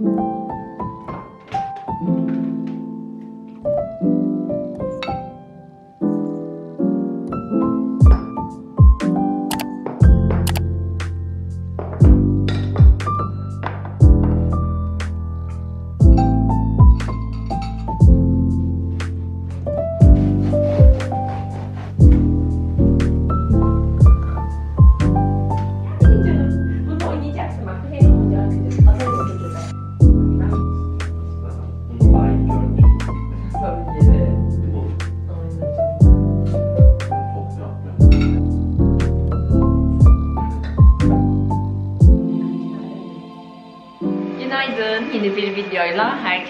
Bunu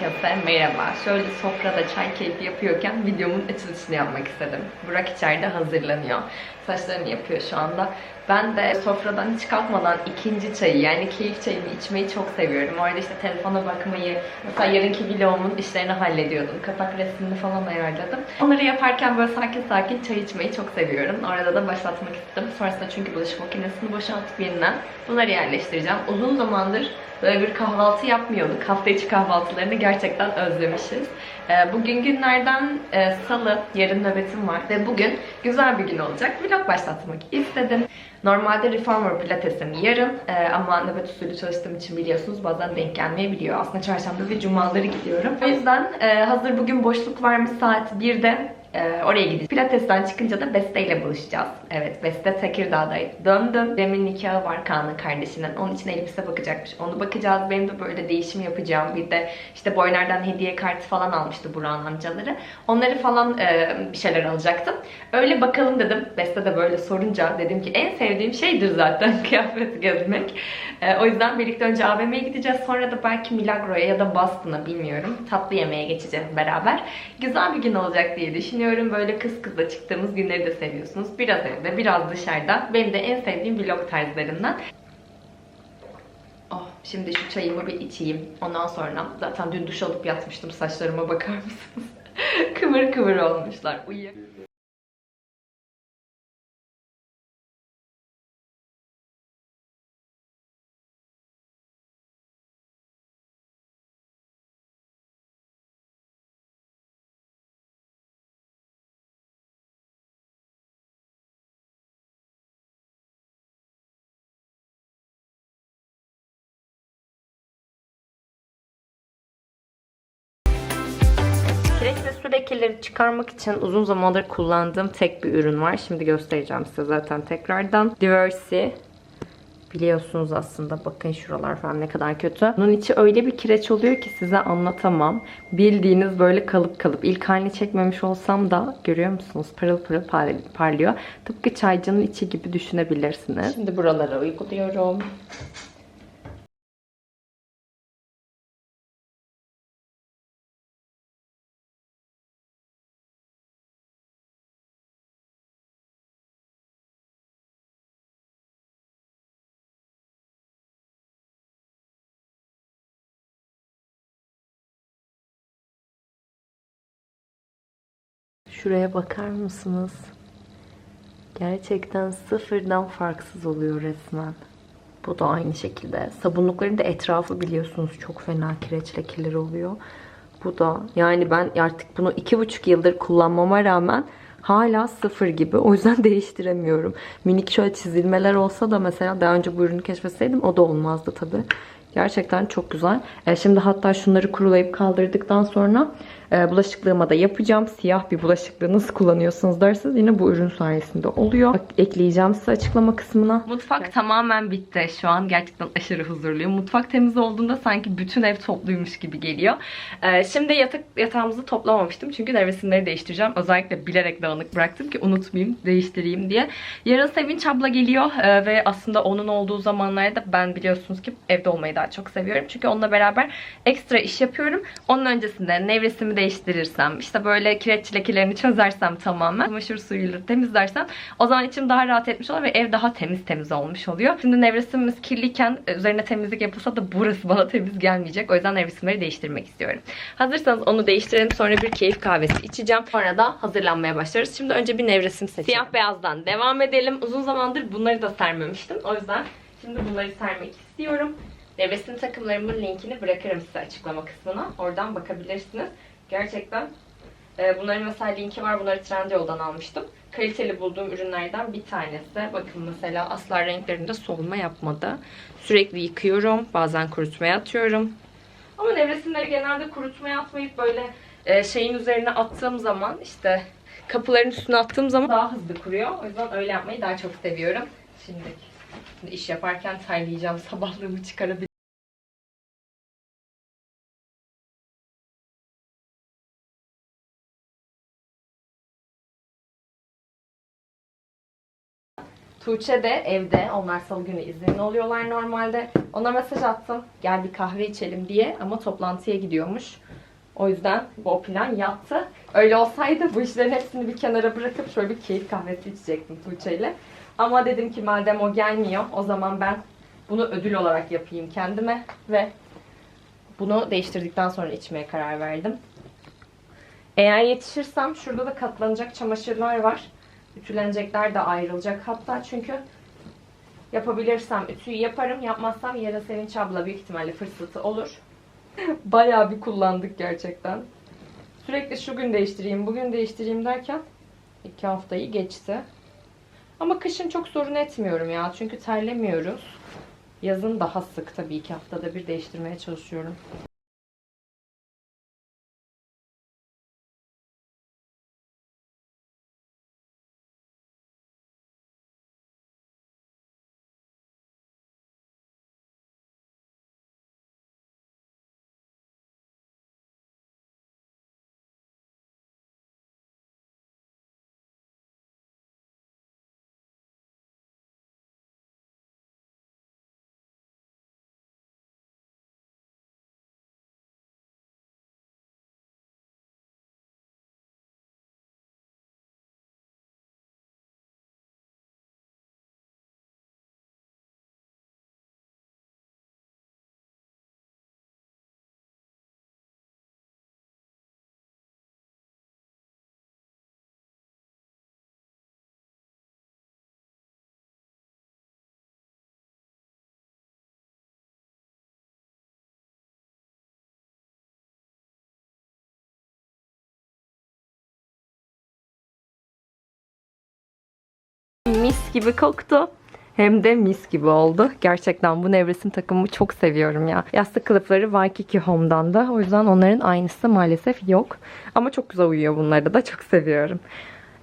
herkese merhaba. Şöyle sofrada çay keyfi yapıyorken videomun açılışını yapmak istedim. Burak içeride hazırlanıyor. Saçlarını yapıyor şu anda. Ben de sofradan hiç kalkmadan ikinci çayı yani keyif çayını içmeyi çok seviyorum. Orada işte telefona bakmayı, mesela yarınki vlogumun işlerini hallediyordum. Kapak resmini falan ayarladım. Onları yaparken böyle sakin sakin çay içmeyi çok seviyorum. Orada da başlatmak istedim. Sonrasında çünkü bulaşık makinesini boşaltıp yeniden bunları yerleştireceğim. Uzun zamandır böyle bir kahvaltı yapmıyorduk. Hafta içi kahvaltılarını gerçekten özlemişiz. Ee, Bugün günlerden e, salı, yarın nöbetim var ve bugün güzel bir gün olacak. Vlog başlatmak istedim. Normalde Reformer Pilates'im yarın e, ama nöbet usulü çalıştığım için biliyorsunuz bazen denk gelmeyebiliyor. Aslında çarşamba ve cumaları gidiyorum. O yüzden e, hazır bugün boşluk varmış saat 1'de ee, oraya gideceğiz. Pilates'ten çıkınca da Beste ile buluşacağız. Evet, Beste Tekirdağ'da döndü. Demin nikahı var Kaan'ın kardeşinin. Onun için elbise bakacakmış. Onu bakacağız. Benim de böyle değişim yapacağım. Bir de işte Boyner'den hediye kartı falan almıştı Burak'ın amcaları. Onları falan e, bir şeyler alacaktım. Öyle bakalım dedim. Beste de böyle sorunca dedim ki en sevdiğim şeydir zaten kıyafet gezmek. E, o yüzden birlikte önce AVM'ye gideceğiz. Sonra da belki Milagro'ya ya da Boston'a bilmiyorum. Tatlı yemeğe geçeceğiz beraber. Güzel bir gün olacak diye düşünüyorum. Böyle kız kızla çıktığımız günleri de seviyorsunuz. Biraz evde, biraz dışarıda. Benim de en sevdiğim vlog tarzlarından. Oh, şimdi şu çayımı bir içeyim. Ondan sonra zaten dün duş alıp yatmıştım. Saçlarıma bakar mısınız? kıvır kıvır olmuşlar. Uyuyor. Ve su lekeleri çıkarmak için uzun zamandır kullandığım tek bir ürün var. Şimdi göstereceğim size zaten tekrardan. Diversi. Biliyorsunuz aslında bakın şuralar falan ne kadar kötü. Bunun içi öyle bir kireç oluyor ki size anlatamam. Bildiğiniz böyle kalıp kalıp. İlk halini çekmemiş olsam da görüyor musunuz? Pırıl pırıl par- parlıyor. Tıpkı çaycanın içi gibi düşünebilirsiniz. Şimdi buralara uyguluyorum. Şuraya bakar mısınız? Gerçekten sıfırdan farksız oluyor resmen. Bu da aynı şekilde. Sabunlukların da etrafı biliyorsunuz çok fena kireç lekeleri oluyor. Bu da yani ben artık bunu iki buçuk yıldır kullanmama rağmen hala sıfır gibi. O yüzden değiştiremiyorum. Minik şöyle çizilmeler olsa da mesela daha önce bu ürünü keşfetseydim o da olmazdı tabii. Gerçekten çok güzel. E, şimdi hatta şunları kurulayıp kaldırdıktan sonra e, bulaşıklığıma da yapacağım. Siyah bir bulaşıklığı nasıl kullanıyorsunuz derseniz yine bu ürün sayesinde oluyor. Bak, ekleyeceğim size açıklama kısmına. Mutfak tamamen bitti. Şu an gerçekten aşırı huzurluyum. Mutfak temiz olduğunda sanki bütün ev topluymuş gibi geliyor. E, şimdi yatak yatağımızı toplamamıştım. Çünkü nevresimleri değiştireceğim. Özellikle bilerek dağınık bıraktım ki unutmayayım, değiştireyim diye. Yarın Sevinç abla geliyor e, ve aslında onun olduğu zamanlarda ben biliyorsunuz ki evde olmayı daha çok seviyorum. Çünkü onunla beraber ekstra iş yapıyorum. Onun öncesinde nevresimi değiştirirsem, işte böyle kireç lekelerini çözersem tamamen, çamaşır suyuyla temizlersem o zaman içim daha rahat etmiş oluyor ve ev daha temiz temiz olmuş oluyor. Şimdi nevresimimiz kirliyken e, üzerine temizlik yapılsa da burası bana temiz gelmeyecek. O yüzden nevresimleri değiştirmek istiyorum. Hazırsanız onu değiştirelim. Sonra bir keyif kahvesi içeceğim. Sonra da hazırlanmaya başlarız. Şimdi önce bir nevresim seçelim. Siyah beyazdan devam edelim. Uzun zamandır bunları da sermemiştim. O yüzden şimdi bunları sermek istiyorum. Nevresim takımlarımın linkini bırakırım size açıklama kısmına. Oradan bakabilirsiniz. Gerçekten e, bunların mesela linki var. Bunları Trendyol'dan almıştım. Kaliteli bulduğum ürünlerden bir tanesi. Bakın mesela asla renklerinde solma yapmadı. Sürekli yıkıyorum. Bazen kurutmaya atıyorum. Ama nevresimleri genelde kurutmaya atmayıp böyle e, şeyin üzerine attığım zaman işte kapıların üstüne attığım zaman daha hızlı kuruyor. O yüzden öyle yapmayı daha çok seviyorum. Şimdi, şimdi iş yaparken terleyeceğim. Sabahlığımı çıkarabilirim. Tuğçe de evde. Onlar salı günü izinli oluyorlar normalde. Ona mesaj attım. Gel bir kahve içelim diye. Ama toplantıya gidiyormuş. O yüzden bu plan yattı. Öyle olsaydı bu işlerin hepsini bir kenara bırakıp şöyle bir keyif kahvesi içecektim Tuğçe ile. Ama dedim ki madem o gelmiyor o zaman ben bunu ödül olarak yapayım kendime ve bunu değiştirdikten sonra içmeye karar verdim. Eğer yetişirsem şurada da katlanacak çamaşırlar var. Ütülenecekler de ayrılacak hatta çünkü yapabilirsem ütüyü yaparım. Yapmazsam yarın Sevinç abla büyük ihtimalle fırsatı olur. Bayağı bir kullandık gerçekten. Sürekli şu gün değiştireyim, bugün değiştireyim derken iki haftayı geçti. Ama kışın çok sorun etmiyorum ya. Çünkü terlemiyoruz. Yazın daha sık tabii iki haftada bir değiştirmeye çalışıyorum. Mis gibi koktu. Hem de mis gibi oldu. Gerçekten bu nevresim takımımı çok seviyorum ya. Yastık kılıfları Waikiki Home'dan da. O yüzden onların aynısı maalesef yok. Ama çok güzel uyuyor bunları da. Çok seviyorum.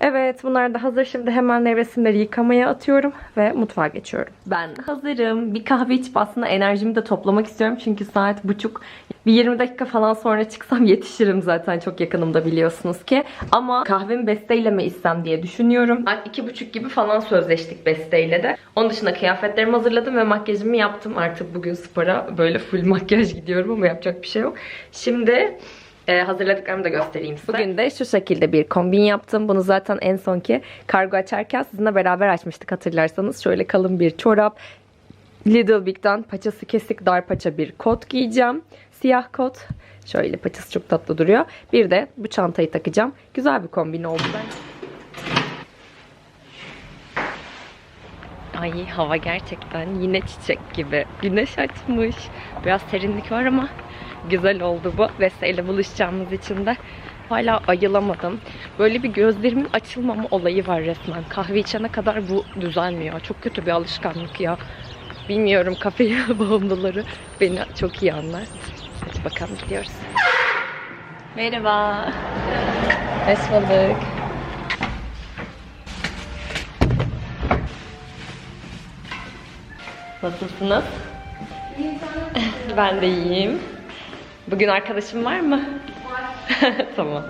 Evet bunlar da hazır. Şimdi hemen nevresimleri yıkamaya atıyorum ve mutfağa geçiyorum. Ben hazırım. Bir kahve içip aslında enerjimi de toplamak istiyorum. Çünkü saat buçuk. Bir 20 dakika falan sonra çıksam yetişirim zaten. Çok yakınımda biliyorsunuz ki. Ama kahvemi besteyle mi içsem diye düşünüyorum. Saat iki buçuk gibi falan sözleştik besteyle de. Onun dışında kıyafetlerimi hazırladım ve makyajımı yaptım. Artık bugün spora böyle full makyaj gidiyorum ama yapacak bir şey yok. Şimdi ee, hazırladıklarımı da göstereyim size. Bugün de şu şekilde bir kombin yaptım. Bunu zaten en sonki kargo açarken sizinle beraber açmıştık hatırlarsanız. Şöyle kalın bir çorap. Little Big'den paçası kesik dar paça bir kot giyeceğim. Siyah kot. Şöyle paçası çok tatlı duruyor. Bir de bu çantayı takacağım. Güzel bir kombin oldu bence. Ay hava gerçekten yine çiçek gibi. Güneş açmış. Biraz serinlik var ama güzel oldu bu. Vesileyle buluşacağımız için de hala ayılamadım. Böyle bir gözlerimin açılmama olayı var resmen. Kahve içene kadar bu düzelmiyor. Çok kötü bir alışkanlık ya. Bilmiyorum kafeyi bağımlıları beni çok iyi anlar. Hadi bakalım gidiyoruz. Merhaba. Hoş bulduk. Nasılsınız? ben de iyiyim. Bugün arkadaşım var mı? Var. tamam.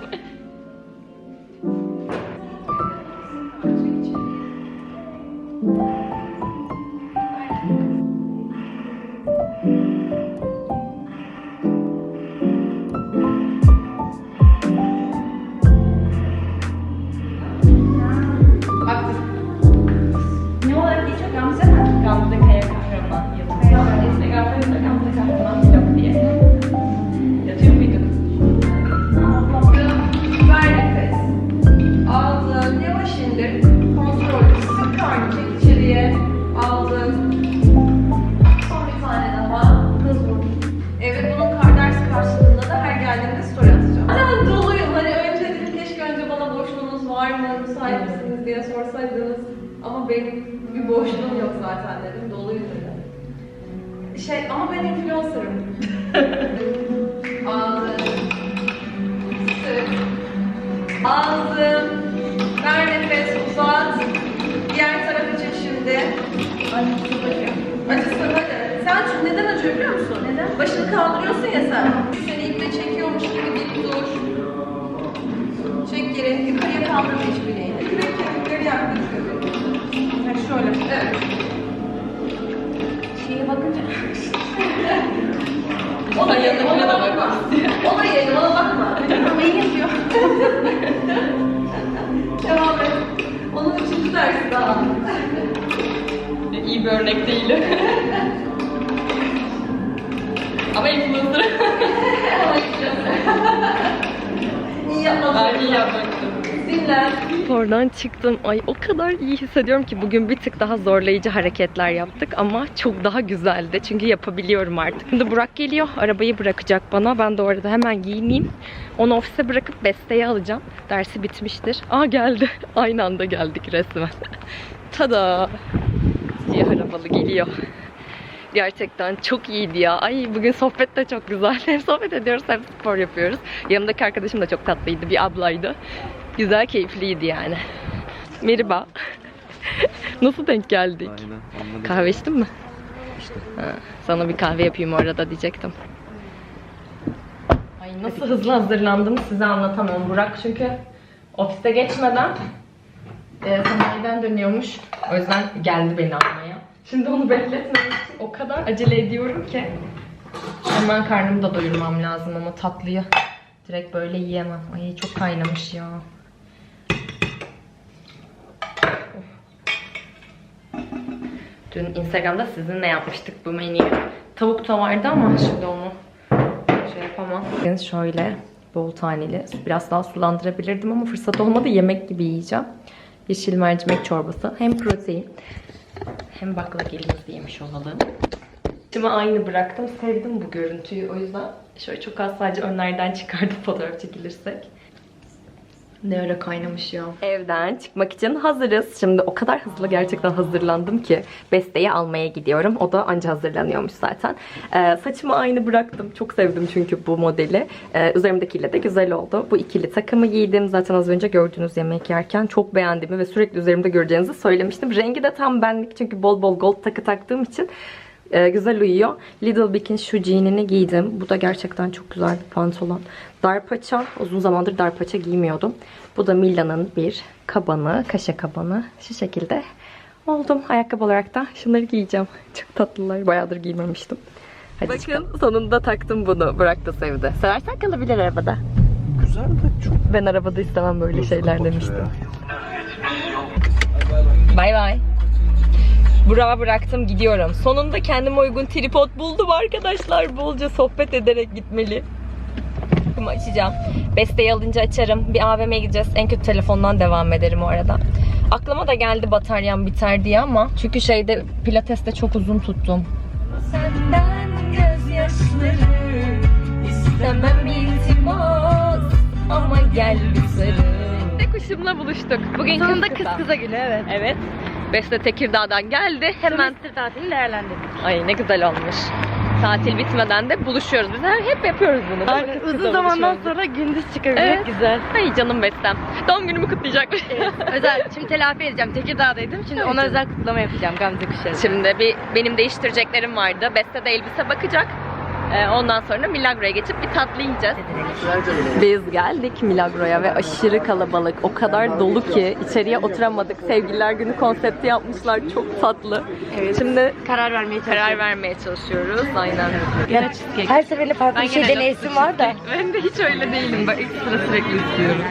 Boşluğum yok zaten dedim. Doluyum dedim. Şey ama ben influencer'ım. Aldım. Sık. Aldım. Ver nefes uzat. Diğer taraf için şimdi. Çok acıyor. Acısın hadi. Sen neden acıyor biliyor musun? Neden? Başını kaldırıyorsun ya sen. Seni iple çekiyormuş gibi dik dur. Çek geri. Yukarıya kaldırma hiç bileğini. Kürek kemikleri yaklaşıyor. Yani şöyle. Evet. Şeye bakınca... o da yanına da bakma. O da yerine ona bakma. Ama iyi yapıyor. Devam et. Onun üçüncü dersi daha. İyi bir örnek değil. Ama influencer. İyi yapmadın. Ben iyi yapmaktım. Dinlen. Oradan çıktım. Ay o kadar iyi hissediyorum ki bugün bir tık daha zorlayıcı hareketler yaptık ama çok daha güzeldi. Çünkü yapabiliyorum artık. Şimdi Burak geliyor. Arabayı bırakacak bana. Ben de orada hemen giyineyim. Onu ofise bırakıp Beste'ye alacağım. Dersi bitmiştir. Aa geldi. Aynı anda geldik resmen. Tada. Siyah arabalı geliyor. Gerçekten çok iyiydi ya. Ay bugün sohbet de çok güzel. Hem sohbet ediyoruz hem spor yapıyoruz. Yanımdaki arkadaşım da çok tatlıydı. Bir ablaydı. Güzel, keyifliydi yani. Merhaba. Nasıl denk geldik? Aynen. anladım. Kahve içtin mi? Ha, sana bir kahve yapayım orada diyecektim. Ay nasıl hızlı hazırlandım size anlatamam Burak çünkü ofiste geçmeden e, sanayiden dönüyormuş. O yüzden geldi beni almaya. Şimdi onu bekletmemek için o kadar acele ediyorum ki hemen karnımı da doyurmam lazım ama tatlıyı direkt böyle yiyemem. Ay çok kaynamış ya. Dün Instagram'da sizinle yapmıştık bu menüyü. Tavuk da vardı ama şimdi onu şey yapamam. Yani şöyle bol taneli. Biraz daha sulandırabilirdim ama fırsat olmadı. Yemek gibi yiyeceğim. Yeşil mercimek çorbası. Hem protein hem baklagilimizi yemiş olalım. Şimdi aynı bıraktım. Sevdim bu görüntüyü. O yüzden şöyle çok az sadece önlerden çıkardım fotoğraf çekilirsek. Ne öyle kaynamış ya. Evden çıkmak için hazırız. Şimdi o kadar hızlı gerçekten hazırlandım ki Beste'yi almaya gidiyorum. O da anca hazırlanıyormuş zaten. Ee, saçımı aynı bıraktım. Çok sevdim çünkü bu modeli. Ee, üzerimdekiyle de güzel oldu. Bu ikili takımı giydim. Zaten az önce gördüğünüz yemek yerken çok beğendiğimi ve sürekli üzerimde göreceğinizi söylemiştim. Rengi de tam benlik çünkü bol bol gold takı taktığım için ee, güzel uyuyor. Little Big'in şu jeanini giydim. Bu da gerçekten çok güzel bir pantolon. Dar paça. Uzun zamandır dar paça giymiyordum. Bu da Mila'nın bir kabanı, kaşe kabanı. Şu şekilde oldum. Ayakkabı olarak da şunları giyeceğim. Çok tatlılar. Bayağıdır giymemiştim. Hadi Bakın çıkalım. sonunda taktım bunu. Burak da sevdi. Seversen kalabilir arabada. Güzel de çok. Ben arabada istemem böyle şeyler Kapatıyor demiştim. Bay bay. Burak'a bıraktım gidiyorum. Sonunda kendime uygun tripod buldum arkadaşlar. Bolca sohbet ederek gitmeli. Bunu açacağım. Besteyi alınca açarım. Bir AVM'ye gideceğiz. En kötü telefondan devam ederim o arada. Aklıma da geldi bataryam biter diye ama çünkü şeyde pilateste çok uzun tuttum. Senden gözyaşları istemem iltimas ama gel bir sarıl. Kuşumla buluştuk. Bugün Sonunda kız kız kıza. kıza günü evet. Evet. Beste Tekirdağ'dan geldi. Hemen Sömestr tatilini değerlendirdik. Ay ne güzel olmuş. Tatil bitmeden de buluşuyoruz. Biz her, hep yapıyoruz bunu. mi? Kız kıza Uzun zamandan buluşuyoruz. sonra gündüz çıkabilmek Evet. güzel. Ay canım Bestem. Doğum günümü kutlayacakmış. özel. Şimdi telafi edeceğim. Tekirdağ'daydım. Şimdi ona özel kutlama yapacağım Gamze Kuşarı. Şimdi bir benim değiştireceklerim vardı. Beste de elbise bakacak. Ee, ondan sonra Milagro'ya geçip bir tatlı yiyeceğiz. Biz geldik Milagro'ya ve aşırı kalabalık. O kadar dolu ki içeriye oturamadık. Sevgililer günü konsepti yapmışlar. Çok tatlı. Evet. Şimdi karar vermeye çalışıyorum. karar vermeye çalışıyoruz. Aynen. Yani her seferinde farklı bir şey gene deneyesim var da. Ben de hiç öyle değilim. Ben ekstra sürekli istiyorum.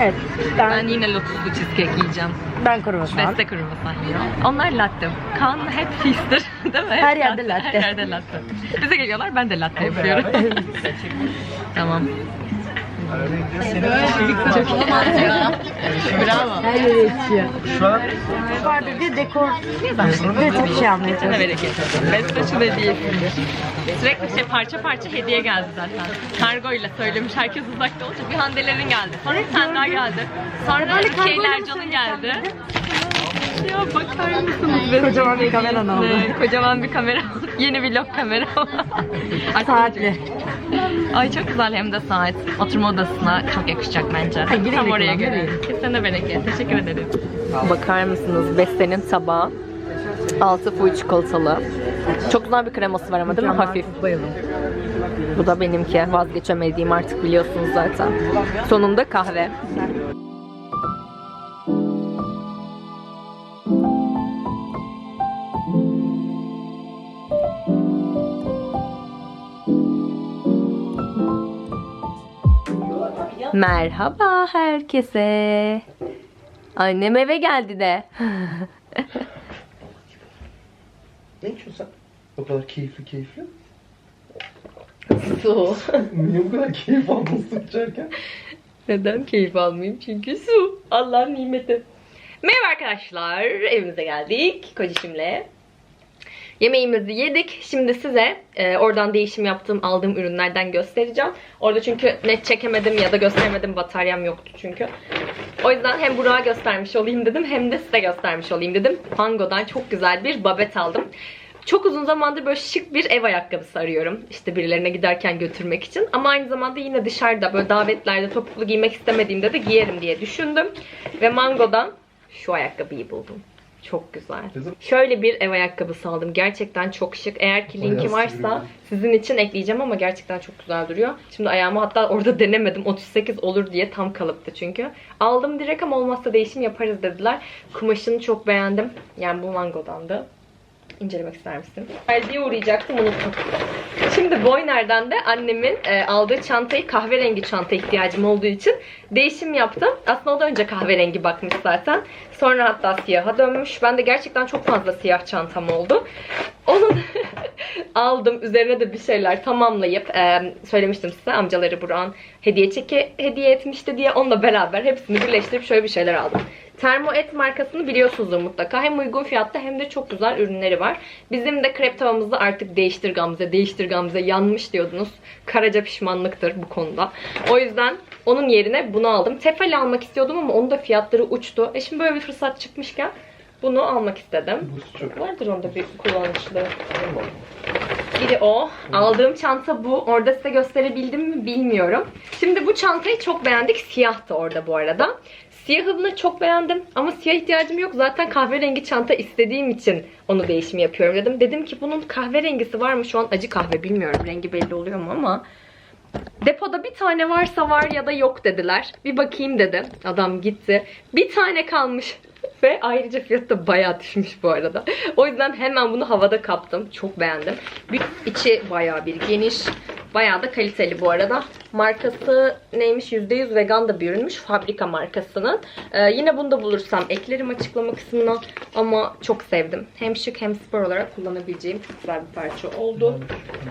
Evet. Ben, Ben yine lotuslu cheesecake yiyeceğim. ben kruvasan. Beste kruvasan yiyor. Onlar latte. Kan hep fistir. Değil mi? Her yerde latte. Her yerde latte. Bize geliyorlar ben de latte yapıyorum. tamam. Şu an Vardır bir dekor. Bir bir şey almaya Ne bereket. Hediyesidir. Sürekli şey parça parça hediye geldi zaten. Kargoyla söylemiş herkes uzakta olacak. Bir Hande'lerin geldi. Sonra bir tane daha geldi. Sonra bir şeyler canın geldi. Ya bakar mısınız? Kocaman bir kameran aldı. Kocaman bir kamera aldık. Yeni vlog kamera. Ay, Saatli. Ay çok güzel hem de saat. Oturma odasına çok yakışacak bence. güle Tam oraya göre. Kesene bereket. Teşekkür ederim. Bakar mısınız Beste'nin tabağı? Altı full çikolatalı. Çok güzel bir kreması var ama değil mi? Hafif. Bayıldım. Bu da benimki. Vazgeçemediğim artık biliyorsunuz zaten. Sonunda kahve. Merhaba herkese. Annem eve geldi de. ne içiyorsun sen? O kadar keyifli keyifli. Su. Niye bu kadar keyif aldın su içerken? Neden keyif almayayım? Çünkü su. Allah'ın nimeti. Merhaba arkadaşlar. Evimize geldik. Kocişimle. Yemeğimizi yedik. Şimdi size e, oradan değişim yaptığım, aldığım ürünlerden göstereceğim. Orada çünkü net çekemedim ya da gösteremedim. Bataryam yoktu çünkü. O yüzden hem Burak'a göstermiş olayım dedim hem de size göstermiş olayım dedim. Mango'dan çok güzel bir babet aldım. Çok uzun zamandır böyle şık bir ev ayakkabısı arıyorum. İşte birilerine giderken götürmek için. Ama aynı zamanda yine dışarıda böyle davetlerde topuklu giymek istemediğimde de giyerim diye düşündüm. Ve Mango'dan şu ayakkabıyı buldum. Çok güzel. Şöyle bir ev ayakkabısı aldım. Gerçekten çok şık. Eğer ki linki Bayağı varsa sizin için ekleyeceğim ama gerçekten çok güzel duruyor. Şimdi ayağımı hatta orada denemedim. 38 olur diye tam kalıptı çünkü. Aldım direkt ama olmazsa değişim yaparız dediler. Kumaşını çok beğendim. Yani bu Mango'dan da. İncelemek ister misin? Diye uğrayacaktım unuttum. Şimdi Boyner'den de annemin e, aldığı çantayı kahverengi çanta ihtiyacım olduğu için değişim yaptım. Aslında o da önce kahverengi bakmış zaten. Sonra hatta siyaha dönmüş. Ben de gerçekten çok fazla siyah çantam oldu. Onu aldım. Üzerine de bir şeyler tamamlayıp e, söylemiştim size amcaları Burak'ın hediye çeki hediye etmişti diye onunla beraber hepsini birleştirip şöyle bir şeyler aldım. Termoet markasını biliyorsunuzdur mutlaka. Hem uygun fiyatta hem de çok güzel ürünleri var. Bizim de krep tavamızda artık değiştir Gamze, değiştir Gamze yanmış diyordunuz. Karaca pişmanlıktır bu konuda. O yüzden onun yerine bunu aldım. Tefal almak istiyordum ama onun da fiyatları uçtu. E şimdi böyle bir fırsat çıkmışken bunu almak istedim. Bu. Vardır onda bir kullanışlı. Biri o. Aldığım çanta bu. Orada size gösterebildim mi bilmiyorum. Şimdi bu çantayı çok beğendik. Siyahtı orada bu arada. Siyahını çok beğendim ama siyah ihtiyacım yok. Zaten kahverengi çanta istediğim için onu değişim yapıyorum dedim. Dedim ki bunun kahverengisi var mı? Şu an acı kahve bilmiyorum. Rengi belli oluyor mu ama. Depoda bir tane varsa var ya da yok dediler. Bir bakayım dedi. Adam gitti. Bir tane kalmış. Ve ayrıca fiyatı da bayağı düşmüş bu arada. O yüzden hemen bunu havada kaptım. Çok beğendim. Bir, içi bayağı bir geniş. Bayağı da kaliteli bu arada. Markası neymiş? %100 vegan da bir ürünmüş. Fabrika markasının. Ee, yine bunu da bulursam eklerim açıklama kısmına. Ama çok sevdim. Hem şık hem spor olarak kullanabileceğim çok güzel bir parça oldu.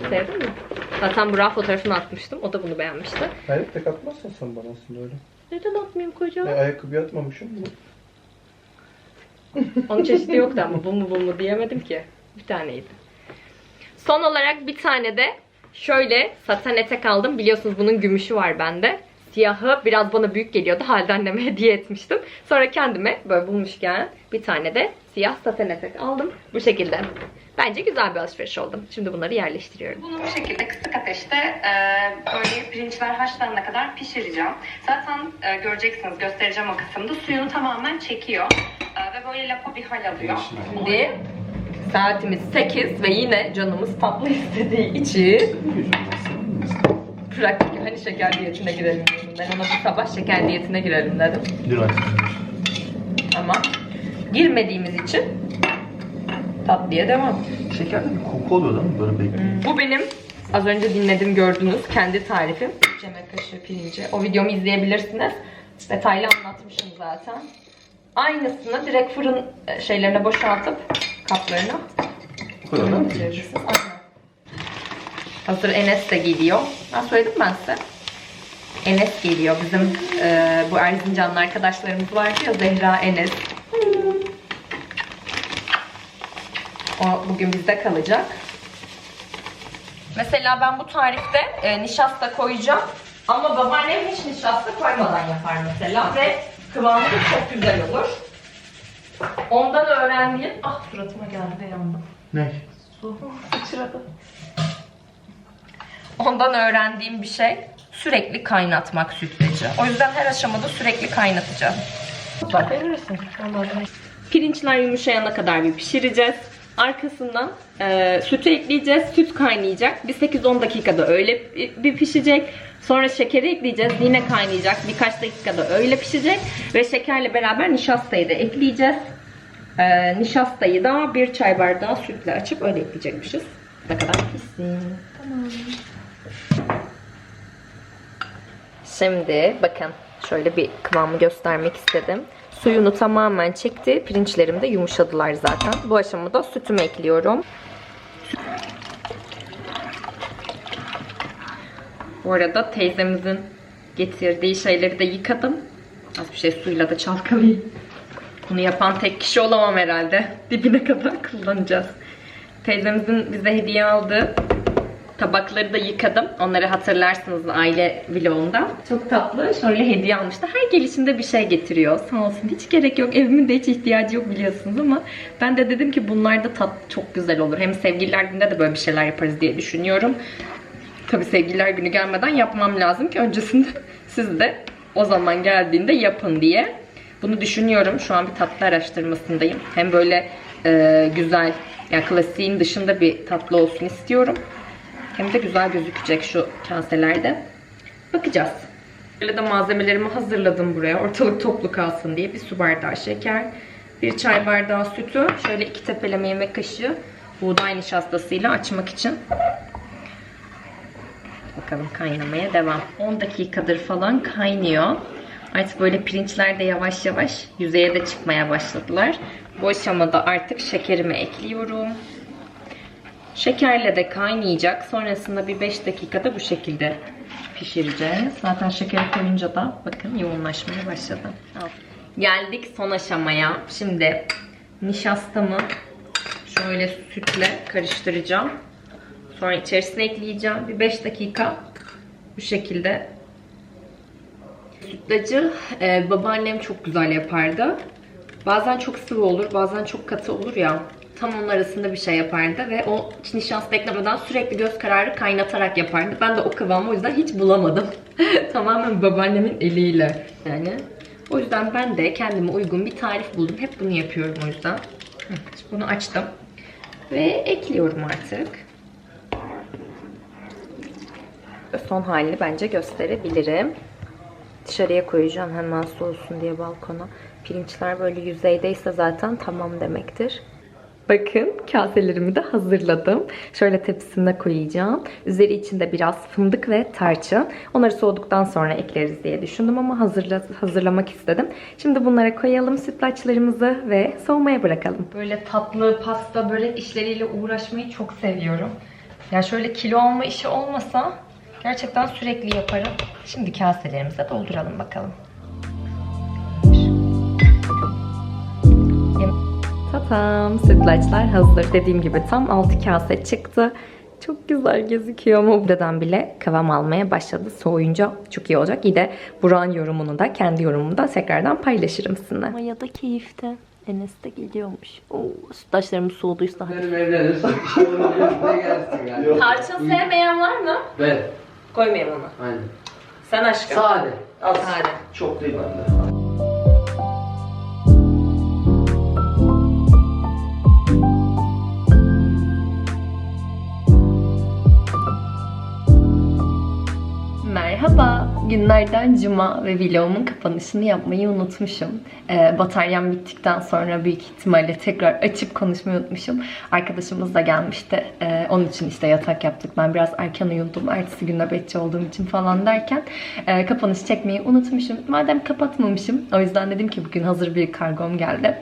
Sevdin mi? Zaten Burak fotoğrafını atmıştım. O da bunu beğenmişti. Hayır tek atmazsan sen bana aslında öyle. Neden atmayayım koca? E, ayakkabıyı atmamışım. Bu. Onun çeşidi yoktu ama bu mu bu mu diyemedim ki. Bir taneydi. Son olarak bir tane de şöyle saten etek aldım. Biliyorsunuz bunun gümüşü var bende. Siyahı biraz bana büyük geliyordu. Halde anneme hediye etmiştim. Sonra kendime böyle bulmuşken bir tane de siyah saten etek aldım. Bu şekilde. Bence güzel bir alışveriş oldu. Şimdi bunları yerleştiriyorum. Bunu bu şekilde kısık ateşte e, böyle pirinçler haşlanana kadar pişireceğim. Zaten e, göreceksiniz göstereceğim o kısımda. Suyunu tamamen çekiyor. E, ve böyle lapa bir hal alıyor. Şimdi saatimiz 8 ve yine canımız tatlı istediği için pratik hani şeker diyetine girelim dedim. Ben ona bu sabah şeker diyetine girelim dedim. Ama girmediğimiz için tatlıya devam. Şekerli bir koku oluyor değil mi? Böyle bekliyor. Bu benim az önce dinledim gördünüz kendi tarifim. Yemek kaşığı pirinci. O videomu izleyebilirsiniz. Detaylı anlatmışım zaten. Aynısını direkt fırın e, şeylerine boşaltıp kaplarına. Aynen. Hazır Enes de geliyor. Ben söyledim ben size. Enes geliyor. Bizim e, bu Erzincanlı arkadaşlarımız vardı ya Zehra Enes. O bugün bizde kalacak. Mesela ben bu tarifte e, nişasta koyacağım. Ama babaannem hiç nişasta koymadan yapar mesela. Ve kıvamı da çok güzel olur. Ondan öğrendiğim... Ah suratıma geldi yandım. Ne? Sıçradı. Ondan öğrendiğim bir şey sürekli kaynatmak sütlacı. O yüzden her aşamada sürekli kaynatacağım. Bak verirsin. Pirinçler yumuşayana kadar bir pişireceğiz. Arkasından e, sütü ekleyeceğiz. Süt kaynayacak. Bir 8-10 dakikada öyle bir pişecek. Sonra şekeri ekleyeceğiz. Yine kaynayacak. Birkaç dakikada öyle pişecek. Ve şekerle beraber nişastayı da ekleyeceğiz. E, nişastayı da bir çay bardağı sütle açıp öyle ekleyecekmişiz. Ne kadar pişsin. Tamam. Şimdi bakın şöyle bir kıvamı göstermek istedim. Suyunu tamamen çekti. Pirinçlerim de yumuşadılar zaten. Bu aşamada sütümü ekliyorum. Bu arada teyzemizin getirdiği şeyleri de yıkadım. Az bir şey suyla da çalkalayayım. Bunu yapan tek kişi olamam herhalde. Dibine kadar kullanacağız. Teyzemizin bize hediye aldığı tabakları da yıkadım. Onları hatırlarsınız aile vlogunda. Çok tatlı. Şöyle hediye almıştı. Her gelişinde bir şey getiriyor. Sağ olsun. Hiç gerek yok. Evimin de hiç ihtiyacı yok biliyorsunuz ama ben de dedim ki bunlar da tat çok güzel olur. Hem sevgililer günde de böyle bir şeyler yaparız diye düşünüyorum. Tabii sevgililer günü gelmeden yapmam lazım ki öncesinde siz de o zaman geldiğinde yapın diye. Bunu düşünüyorum. Şu an bir tatlı araştırmasındayım. Hem böyle e, güzel, yani klasiğin dışında bir tatlı olsun istiyorum. Hem de güzel gözükecek şu kaselerde. Bakacağız. Böyle de malzemelerimi hazırladım buraya. Ortalık toplu kalsın diye. Bir su bardağı şeker, bir çay bardağı sütü, şöyle iki tepeleme yemek kaşığı buğday nişastasıyla açmak için. Bakalım kaynamaya devam. 10 dakikadır falan kaynıyor. Artık böyle pirinçler de yavaş yavaş yüzeye de çıkmaya başladılar. Bu aşamada artık şekerimi ekliyorum. Şekerle de kaynayacak. Sonrasında bir 5 dakikada bu şekilde pişireceğiz. Zaten şeker koyunca da bakın yoğunlaşmaya başladı. Geldik son aşamaya. Şimdi nişastamı şöyle sütle karıştıracağım. Sonra içerisine ekleyeceğim. Bir 5 dakika bu şekilde. Sütlacı e, babaannem çok güzel yapardı. Bazen çok sıvı olur, bazen çok katı olur ya. Tam onun arasında bir şey yapardı ve o hiç nişasta sürekli göz kararı kaynatarak yapardı. Ben de o kıvamı o yüzden hiç bulamadım. Tamamen babaannemin eliyle yani. O yüzden ben de kendime uygun bir tarif buldum. Hep bunu yapıyorum o yüzden. Bunu açtım. Ve ekliyorum artık. Son halini bence gösterebilirim. Dışarıya koyacağım hemen soğusun diye balkona. Pirinçler böyle yüzeydeyse zaten tamam demektir. Bakın kaselerimi de hazırladım. Şöyle tepsisine koyacağım. Üzeri içinde biraz fındık ve tarçın. Onları soğuduktan sonra ekleriz diye düşündüm ama hazırla, hazırlamak istedim. Şimdi bunlara koyalım sütlaçlarımızı ve soğumaya bırakalım. Böyle tatlı, pasta, börek işleriyle uğraşmayı çok seviyorum. Yani şöyle kilo alma işi olmasa gerçekten sürekli yaparım. Şimdi kaselerimize dolduralım bakalım. Tatam sütlaçlar hazır. Dediğim gibi tam 6 kase çıktı. Çok güzel gözüküyor ama buradan bile kıvam almaya başladı. Soğuyunca çok iyi olacak. İyi de Burak'ın yorumunu da kendi yorumumu da tekrardan paylaşırım sizinle. Maya da keyifte. Enes de geliyormuş. Oo, sütlaçlarımız soğuduysa. Benim olur ne gelsin yani. Tarçın sevmeyen var mı? Ben. Koymayayım onu. Aynen. Sen aşkım. Sade. Az. Sade. Çok değil bende. Günlerden cuma ve vlogumun kapanışını yapmayı unutmuşum. Ee, bataryam bittikten sonra büyük ihtimalle tekrar açıp konuşmayı unutmuşum. Arkadaşımız da gelmişti. Ee, onun için işte yatak yaptık. Ben biraz erken uyudum. Ertesi gün nöbetçi olduğum için falan derken e, kapanış çekmeyi unutmuşum. Madem kapatmamışım o yüzden dedim ki bugün hazır bir kargom geldi.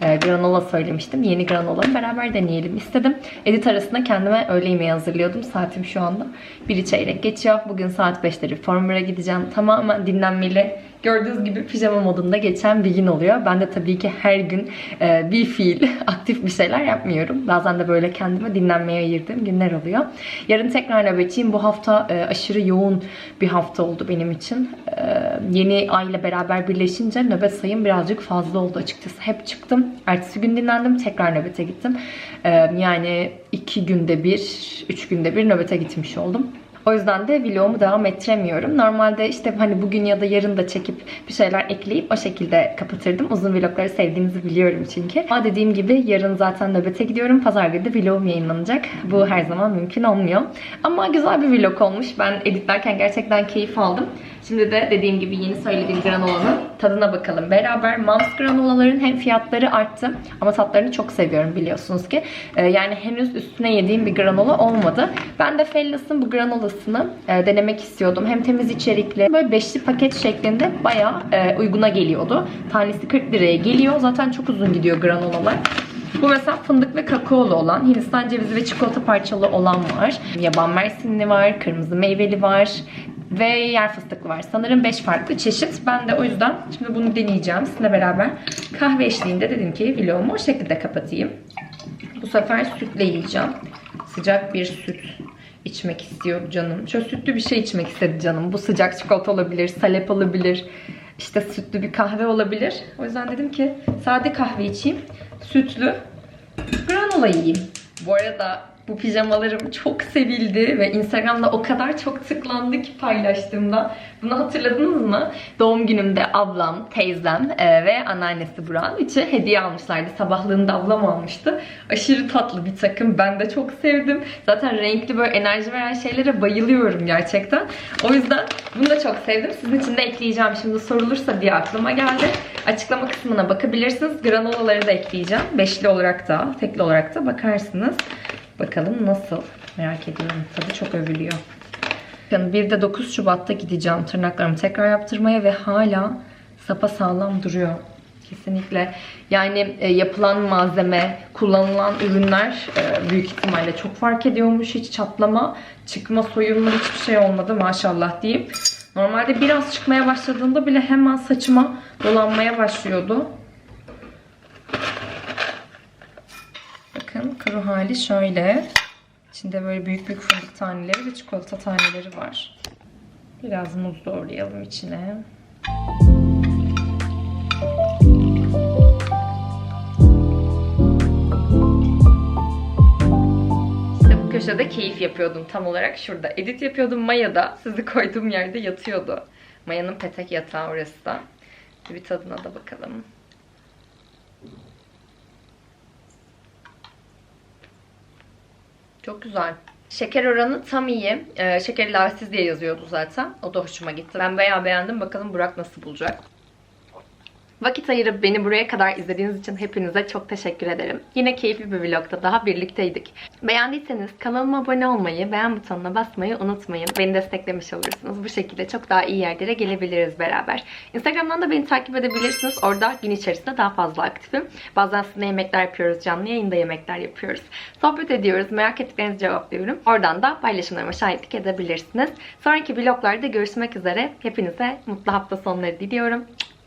E, granola söylemiştim. Yeni granola beraber deneyelim istedim. Edit arasında kendime öğle yemeği hazırlıyordum. Saatim şu anda bir çeyrek geçiyor. Bugün saat 5'te reformer'a gideceğim. Tamamen dinlenmeli Gördüğünüz gibi pijama modunda geçen bir gün oluyor. Ben de tabii ki her gün e, bir fiil, aktif bir şeyler yapmıyorum. Bazen de böyle kendime dinlenmeye ayırdığım günler oluyor. Yarın tekrar nöbetçiyim. Bu hafta e, aşırı yoğun bir hafta oldu benim için. E, yeni ayla beraber birleşince nöbet sayım birazcık fazla oldu açıkçası. Hep çıktım. Ertesi gün dinlendim. Tekrar nöbete gittim. E, yani iki günde bir, üç günde bir nöbete gitmiş oldum. O yüzden de vlogumu devam ettiremiyorum. Normalde işte hani bugün ya da yarın da çekip bir şeyler ekleyip o şekilde kapatırdım. Uzun vlogları sevdiğinizi biliyorum çünkü. Ama dediğim gibi yarın zaten nöbete gidiyorum. Pazar günü de vlogum yayınlanacak. Bu her zaman mümkün olmuyor. Ama güzel bir vlog olmuş. Ben editlerken gerçekten keyif aldım. Şimdi de dediğim gibi yeni söylediğim granolanın tadına bakalım beraber. Mams granolaların hem fiyatları arttı ama tatlarını çok seviyorum biliyorsunuz ki. Ee, yani henüz üstüne yediğim bir granola olmadı. Ben de Fellas'ın bu granolasını e, denemek istiyordum. Hem temiz içerikli böyle beşli paket şeklinde bayağı e, uyguna geliyordu. Tanesi 40 liraya geliyor. Zaten çok uzun gidiyor granolalar. Bu mesela fındık ve kakaolu olan, Hindistan cevizi ve çikolata parçalı olan var. Yaban mersinli var, kırmızı meyveli var ve yer fıstıklı var. Sanırım 5 farklı çeşit. Ben de o yüzden şimdi bunu deneyeceğim sizinle beraber. Kahve eşliğinde dedim ki vlogumu o şekilde kapatayım. Bu sefer sütle yiyeceğim. Sıcak bir süt içmek istiyor canım. Şöyle sütlü bir şey içmek istedi canım. Bu sıcak çikolata olabilir, salep olabilir. İşte sütlü bir kahve olabilir. O yüzden dedim ki sade kahve içeyim. Sütlü granola yiyeyim. Bu arada bu pijamalarım çok sevildi ve Instagram'da o kadar çok tıklandı ki paylaştığımda. Bunu hatırladınız mı? Doğum günümde ablam, teyzem e, ve anneannesi Buran üçü hediye almışlardı. Sabahlığında ablam almıştı. Aşırı tatlı bir takım. Ben de çok sevdim. Zaten renkli böyle enerji veren şeylere bayılıyorum gerçekten. O yüzden bunu da çok sevdim. Sizin için de ekleyeceğim. Şimdi sorulursa diye aklıma geldi. Açıklama kısmına bakabilirsiniz. Granolaları da ekleyeceğim. Beşli olarak da, tekli olarak da bakarsınız. Bakalım nasıl? Merak ediyorum. Tadı çok övülüyor. Bir de 9 Şubat'ta gideceğim tırnaklarımı tekrar yaptırmaya ve hala sapa sağlam duruyor. Kesinlikle. Yani e, yapılan malzeme, kullanılan ürünler e, büyük ihtimalle çok fark ediyormuş. Hiç çatlama, çıkma, soyulma hiçbir şey olmadı maşallah diyeyim. Normalde biraz çıkmaya başladığında bile hemen saçıma dolanmaya başlıyordu. Kuru hali şöyle. İçinde böyle büyük büyük fındık taneleri ve çikolata taneleri var. Biraz muz doğrayalım içine. İşte bu köşede keyif yapıyordum tam olarak şurada. Edit yapıyordum Maya'da. Sizi koyduğum yerde yatıyordu. Maya'nın petek yatağı orası da. Bir tadına da bakalım. Çok güzel. Şeker oranı tam iyi. Ee, şeker ilavesiz diye yazıyordu zaten. O da hoşuma gitti. Ben bayağı beğendim. Bakalım Burak nasıl bulacak. Vakit ayırıp beni buraya kadar izlediğiniz için hepinize çok teşekkür ederim. Yine keyifli bir vlogda daha birlikteydik. Beğendiyseniz kanalıma abone olmayı, beğen butonuna basmayı unutmayın. Beni desteklemiş olursunuz. Bu şekilde çok daha iyi yerlere gelebiliriz beraber. Instagram'dan da beni takip edebilirsiniz. Orada gün içerisinde daha fazla aktifim. Bazen sizinle yemekler yapıyoruz. Canlı yayında yemekler yapıyoruz. Sohbet ediyoruz. Merak ettiklerinizi cevaplıyorum. Oradan da paylaşımlarıma şahitlik edebilirsiniz. Sonraki vloglarda görüşmek üzere. Hepinize mutlu hafta sonları diliyorum.